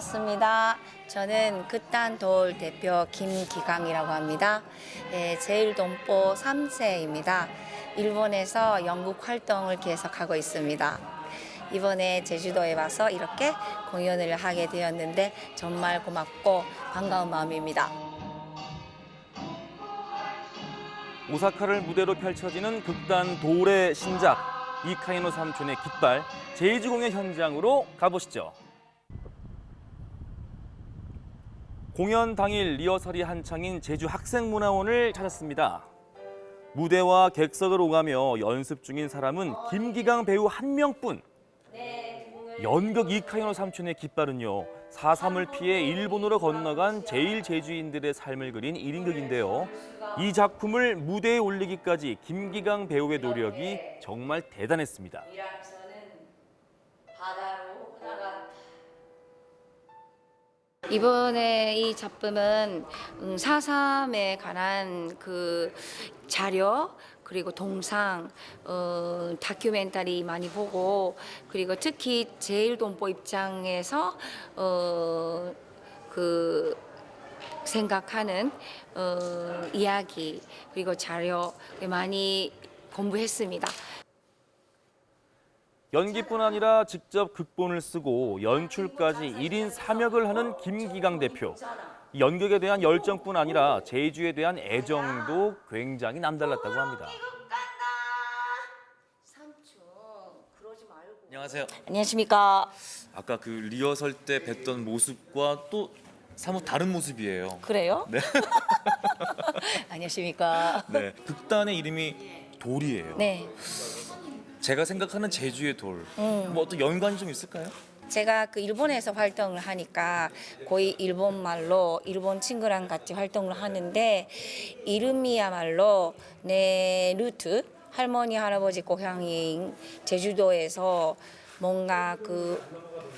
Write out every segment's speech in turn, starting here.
반갑습니다. 저는 극단돌 대표 김기강이라고 합니다. 예, 제일동포 3세입니다. 일본에서 연극 활동을 계속하고 있습니다. 이번에 제주도에 와서 이렇게 공연을 하게 되었는데 정말 고맙고 반가운 마음입니다. 오사카를 무대로 펼쳐지는 극단 돌의 신작 이카이노 삼촌의 깃발 공연 현장으로 가보시죠. 공연 당일 리허설이 한창인 제주 학생문화원을 찾았습니다. 무대와 객석을 오가며 연습 중인 사람은 김기강 배우 한 명뿐. 연극 이카이노 삼촌의 깃발은요. 4.3을 피해 일본으로 건너간 제일 제주인들의 삶을 그린 1인극인데요. 이 작품을 무대에 올리기까지 김기강 배우의 노력이 정말 대단했습니다. 이번에 이 작품은 음, 4.3에 관한 그 자료 그리고 동상 어, 다큐멘터리 많이 보고 그리고 특히 제일동포 입장에서 어, 그 생각하는 어, 이야기 그리고 자료 많이 공부했습니다. 연기뿐 아니라 직접 극본을 쓰고 연출까지 1인 3역을 하는 김기강 대표. 연극에 대한 열정뿐 아니라 제주에 대한 애정도 굉장히 남달랐다고 합니다. 안녕하세요. 안녕하십니까. 아까 그 리허설 때 뵀던 모습과 또 사뭇 다른 모습이에요. 그래요? 네. 안녕하십니까. 네. 극단의 이름이 돌이에요. 네. 제가 생각하는 제주의 돌. 음. 뭐 어떤 연관이 좀 있을까요? 제가 그 일본에서 활동을 하니까 거의 일본 말로 일본 친구랑 같이 활동을 하는데 이름이야말로 내 루트 할머니 할아버지 고향인 제주도에서 뭔가 그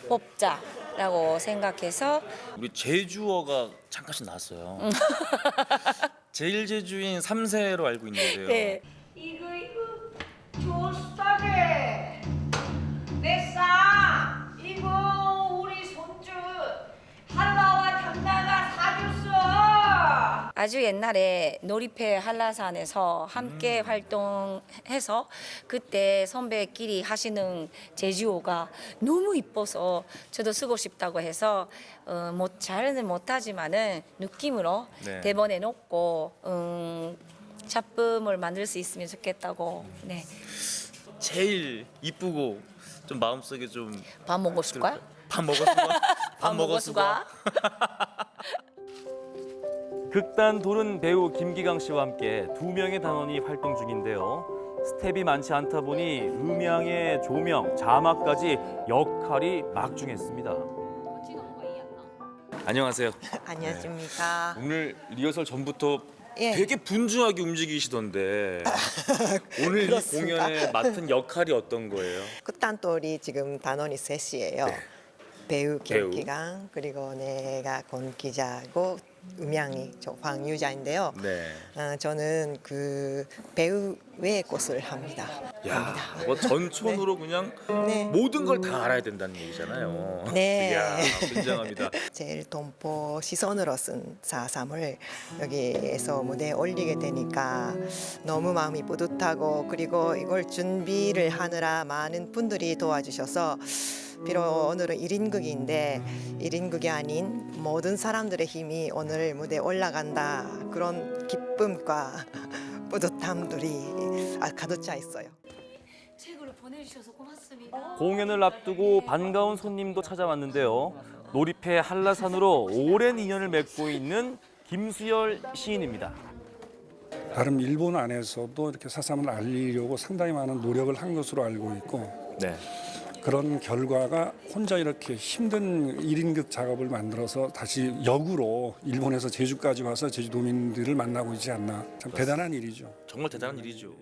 뽑자라고 생각해서 우리 제주어가 잠깐씩 나왔어요. 제일 제주인 3세로 알고 있는데요. 네. 이거 이거 아주 옛날에 놀이패 한라산에서 함께 활동해서 그때 선배끼리 하시는 제주어가 너무 이뻐서 저도 쓰고 싶다고 해서 어, 못 잘은 못하지만은 느낌으로 네. 대본에 놓고 음, 작품을 만들 수 있으면 좋겠다고. 네. 제일 이쁘고 좀 마음속에 좀밥 먹고 싶을까요? 밥 먹었수가 극단 돌은 배우 김기강 씨와 함께 두 명의 단원이 활동 중인데요. 스텝이 많지 않다 보니 음향의 조명, 자막까지 역할이 막중했습니다. 안녕하세요. 안녕하십니까. 오늘 리허설 전부터 예. 되게 분주하게 움직이시던데 오늘 이 그렇습니다. 공연에 맡은 역할이 어떤 거예요? 끝단돌이 지금 단원이 셋이에요. 배우 배우. 김기강 그리고 내가 권 기자고 음향이 저 황유자인데요. 네. 어, 저는 그 배우의 꽃을 합니다. 야, 뭐 전촌으로 그냥 네. 모든 걸 다 알아야 된다는 얘기잖아요. 네. 이야, 굉장합니다. 제일 동포 시선으로 쓴 사삼을 여기에서 무대에 올리게 되니까 너무 마음이 뿌듯하고 그리고 이걸 준비를 하느라 많은 분들이 도와주셔서 비록 오늘은 1인극인데 1인극이 아닌 모든 사람들의 힘이 오늘 무대에 올라간다 그런 기쁨과 뿌듯함들이 아, 가득 차 있어요. 책으로 보내주셔서 고맙습니다. 공연을 앞두고 반가운 손님도 찾아왔는데요. 놀이패 한라산으로 오랜 인연을 맺고 있는 김수열 시인입니다. 나름 일본 안에서도 이렇게 사삼을 알리려고 상당히 많은 노력을 한 것으로 알고 있고 네. 그런 결과가 혼자 이렇게 힘든 1인극 작업을 만들어서 다시 역으로 일본에서 제주까지 와서 제주도민들을 만나고 있지 않나 참 대단한 일이죠. 정말 대단한 일이죠.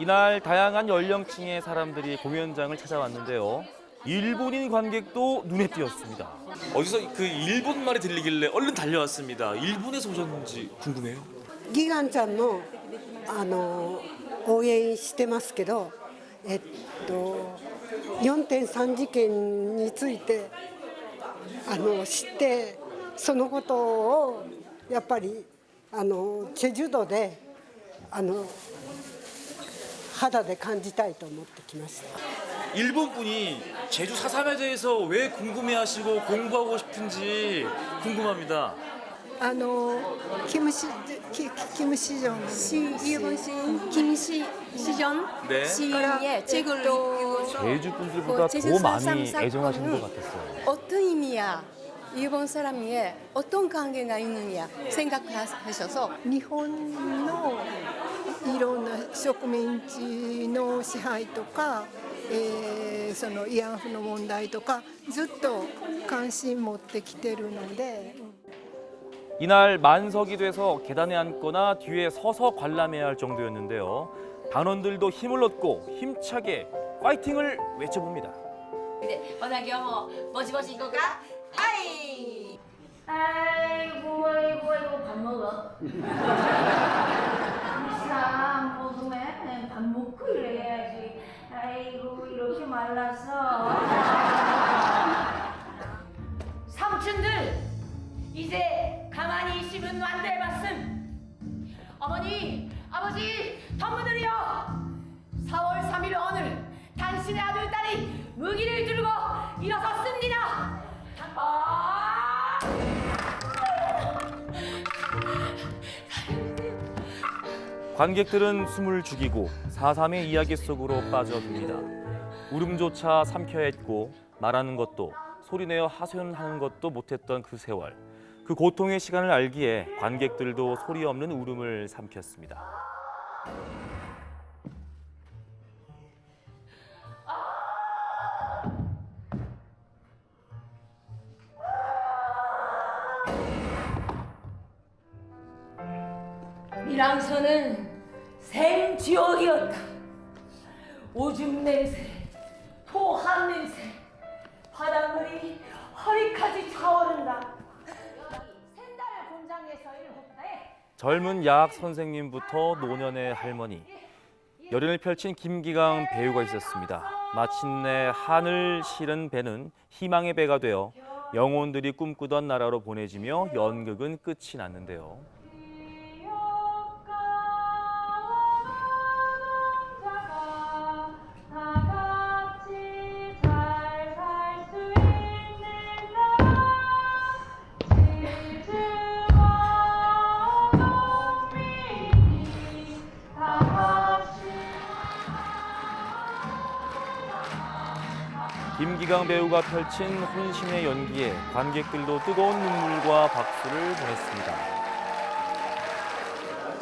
이날 다양한 연령층의 사람들이 공연장을 찾아왔는데요. 일본인 관객도 눈에 띄었습니다. 어디서 그 일본 말이 들리길래 얼른 달려왔습니다. 일본에서 오셨는지 궁금해요.ギガンちゃんのあの応援してますけど、 えっと 4.3事件についてあの知ってそのことをやっぱりあのチェジュ島であの肌で感じたいと思ってきました。 일본 분이 제주 4.3에 대해서 왜 궁금해하시고 공부하고 싶은지 궁금합니다. あのキムシキキムシジョン시 일본 시인 김 시 시전 네. 시인의 책을 읽고서 제주 분들보다 그 제주 더 많이 사삼 애정하시는 것 사건은 같았어요. 어떤 의미야? 일본 사람의 어떤 관계가 있느냐 생각하셔서 日本のいろんな植民地の支配とか、えーその慰安婦の問題とかずっと関心持ってきてるので。 이날 만석이 돼서 계단에 앉거나 뒤에 서서 관람해야 할 정도였는데요. 단원들도 힘을 얻고 힘차게 파이팅을 외쳐봅니다. 원하경 뭐지뭐지 이거가 아이 아이고 아이고 아이고 밥 먹어. 이상 먹으면 밥 먹고 이래야지. 아이고 이렇게 말랐어. 삼촌들 이제 가만히 있으면 안돼 봤음. 어머니 아버지 덤부들이여 4월 3일 오늘 당신의 아들 딸이 무기를 들고 일어섰습니다. 아! 관객들은 숨을 죽이고 4.3의 이야기 속으로 빠져듭니다. 울음조차 삼켜야 했고 말하는 것도 소리내어 하소연하는 것도 못했던 그 세월. 그 고통의 시간을 알기에 관객들도 소리 없는 울음을 삼켰습니다. 밀항선은 생지옥이었다. 오줌 냄새, 젊은 야학 선생님부터 노년의 할머니. 열연을 펼친 김기강 배우가 있었습니다. 마침내 하늘 실은 배는 희망의 배가 되어 영혼들이 꿈꾸던 나라로 보내지며 연극은 끝이 났는데요. 김기강 배우가 펼친 혼신의 연기에 관객들도 뜨거운 눈물과 박수를 보냈습니다.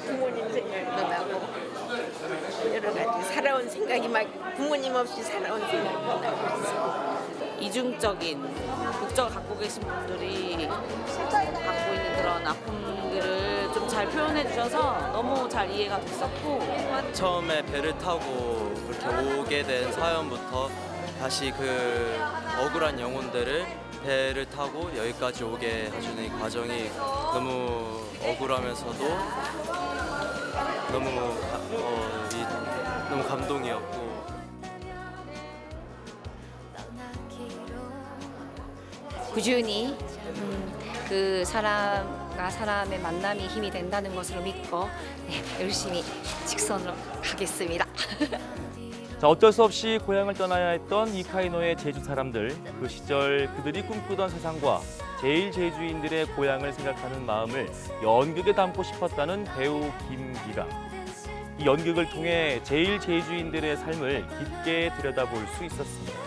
부모님 생각도 나고 여러 가지 살아온 생각이 막 부모님 없이 살아온 생각이 나고 있어. 이중적인 국적을 갖고 계신 분들이 갖고 있는 그런 아픔들을 좀 잘 표현해 주셔서 너무 잘 이해가 됐었고 처음에 배를 타고 그렇게 오게 된 사연부터 다시 그 억울한 영혼들을 배를 타고 여기까지 오게 해주는 이 과정이 너무 억울하면서도 너무 가- 어, 이, 너무 감동이었고 꾸준히 음, 그 사람과 사람의 만남이 힘이 된다는 것으로 믿고 네, 열심히 직선으로 가겠습니다. 자, 어쩔 수 없이 고향을 떠나야 했던 이카이노의 제주 사람들. 그 시절 그들이 꿈꾸던 세상과 제일 제주인들의 고향을 생각하는 마음을 연극에 담고 싶었다는 배우 김기강. 이 연극을 통해 제일 제주인들의 삶을 깊게 들여다볼 수 있었습니다.